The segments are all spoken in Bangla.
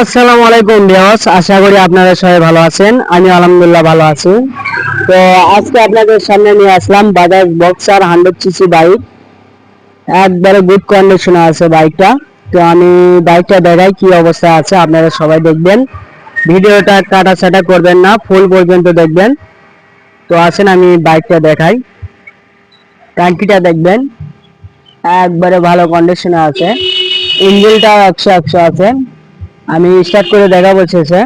আসসালামু আলাইকুম বিয়াস আশা করি আপনারা সবাই ভালো আছেন। আমি আলহামদুলিল্লাহ ভালো আছি। তো আজকে আপনাদের সামনে নিয়ে আসলাম Bajaj Boxer hundred CC bike. একবারে গুড কন্ডিশনে আছে বাইকটা। তো আমি বাইকটা দেখাই কি অবস্থা আছে, আপনারা সবাই দেখবেন। ভিডিওটা কাটা ছাটা করবেন না ফুল পর্যন্ত দেখবেন। তো আসেন, আমি বাইকটা দেখাই। ট্যাঙ্কিটা দেখবেন। একবারে ভালো কন্ডিশনে আছে। ইঞ্জিনটা একশো একশো আছে। আমি স্টার্ট করে দেখাবো শেষে।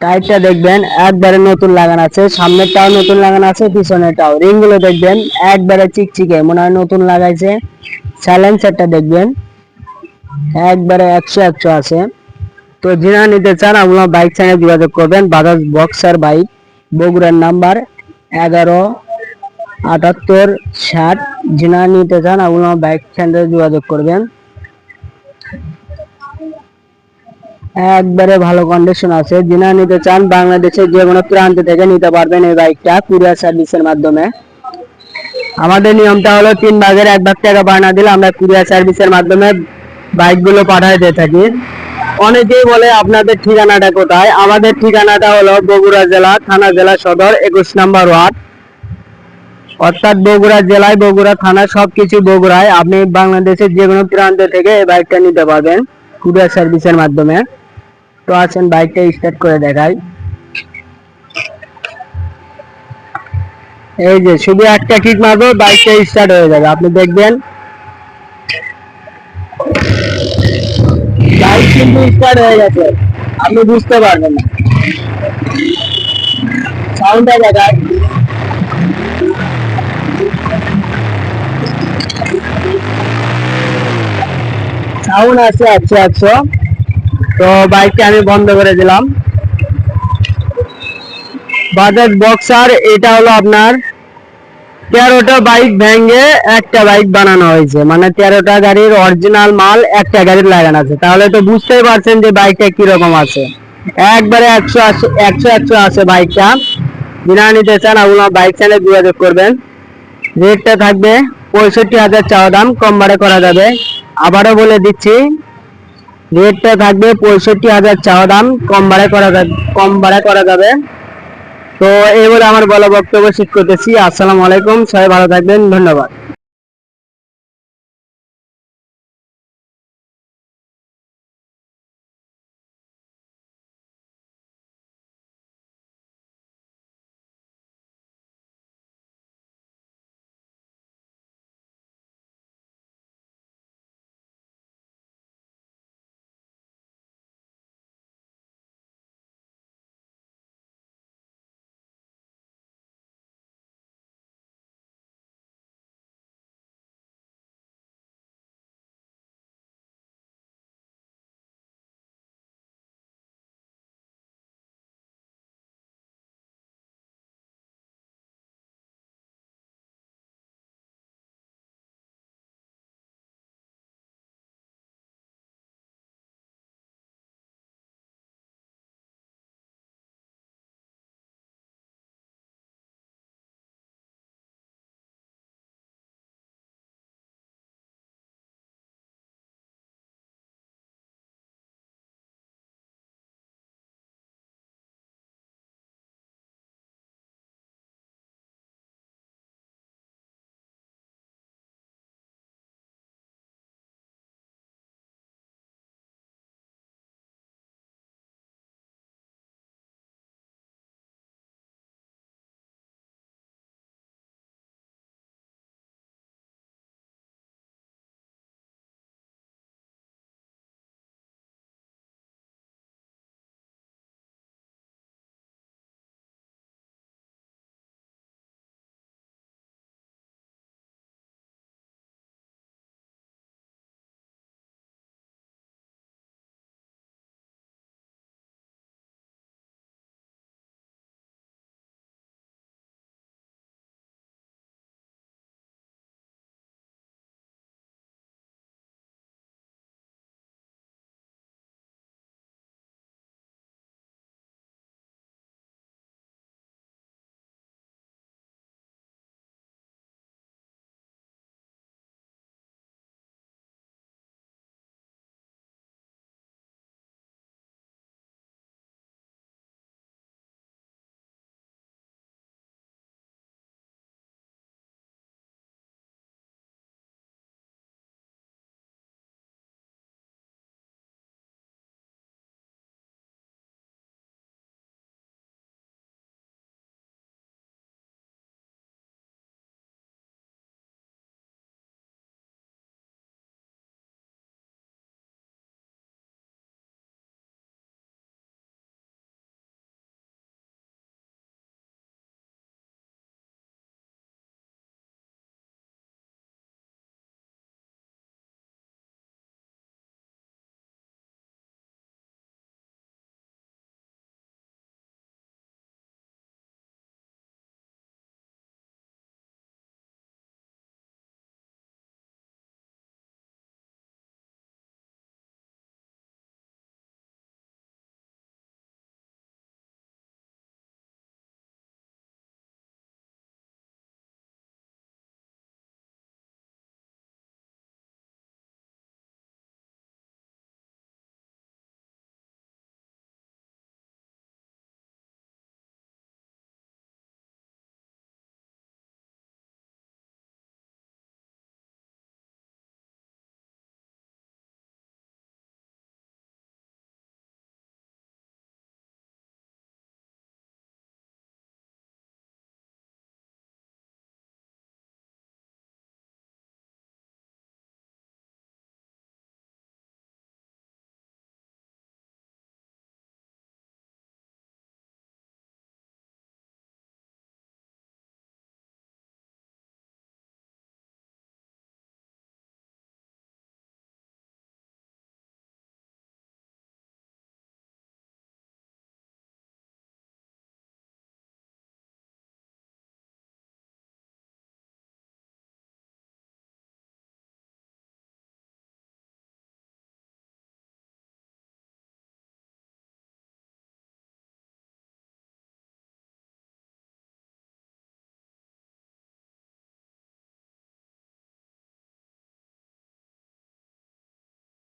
টায়ারটা দেখবেন, একবারে নতুন লাগানো আছে, সামনেরটাও নতুন লাগানো আছে, পিছনেরটাও। রিংগুলো দেখবেন, একবারে চিকচিকে, মনে হয় নতুন লাগাইছে। সাইলেন্সারটা দেখবেন, একবারে একশো একশো আছে। তো যিনা নিতে চান, আপনার বাইক সঙ্গে যোগাযোগ করবেন বাজাজ বক্সার বাইক বগুড়ার নাম্বার এগারো, আটাত্তর, ষাট। যিনা নিতে চান, আপনার বাইক সঙ্গে যোগাযোগ করবেন। একবারে ভালো কন্ডিশন আছে। যিনা নিতে চান বাংলাদেশের যে কোনো প্রান্ত থেকে নিতে পারবেন এই বাইকটা কুরিয়ার সার্ভিসের মাধ্যমে। আমাদের নিয়মটা হলো তিন ভাগের এক ভাগ টাকা বানা দিলে আমরা কুরিয়ার সার্ভিসের মাধ্যমে বাইকগুলো পাঠায় দিয়ে থাকি। অনেকেই বলে, আপনাদের ঠিকানাটা কোথায়? আমাদের ঠিকানাটা হলো বগুড়া জেলা, থানা জেলা সদর, একুশ নম্বর ওয়ার্ড। অর্থাৎ বগুড়া জেলায় বগুড়া থানা সবকিছু বগুড়ায়। আপনি বাংলাদেশের যে কোনো প্রান্ত থেকে এই বাইকটা নিতে পারবেন কুরিয়ার সার্ভিসের মাধ্যমে। তো আছেন বাইকটা স্টার্ট করে দেখাই। এই যে, শুধু একটা কিক মারবো, বাইকটা স্টার্ট হয়ে যাবে। আপনি দেখবেন, বাইক কিন্তু স্টার্ট হয়ে গেছে। আপনি বুঝতে পারবেন না। সাউন্ডটা দেখায় সাউন্ড আছে একশো একশো তো বাইকটা আমি বন্ধ করে দিলাম। বাজাজ বক্সার, এটা হলো আপনার তেরোটা বাইক ভেঙে একটা বাইক বানানো হয়েছে। মানে তেরোটা গাড়ির অরিজিনাল মাল একটা গাড়ির লাগানো আছে। তাহলে তো বুঝতেই পারছেন যে বাইকটা কীরকম আছে। একবারে একশো একশো একশো আছে বাইকটা। বিনা নিতে চান আপনার বাইক চ্যানেল যোগাযোগ করবেন। রেটটা থাকবে পঁয়ষট্টি হাজার চাওয়া দাম, কম ভাড়া করা যাবে। আবারও বলে দিচ্ছি রেটটা থাকবে পঁয়ষট্টি হাজার চাওয়া দাম, কম ভাড়া করা যাবে কম ভাড়া করা যাবে। তো এই বলে আমার বলা বক্তব্য শেষ করতেছি। আসসালামু আলাইকুম, সবাই ভালো থাকবেন, ধন্যবাদ।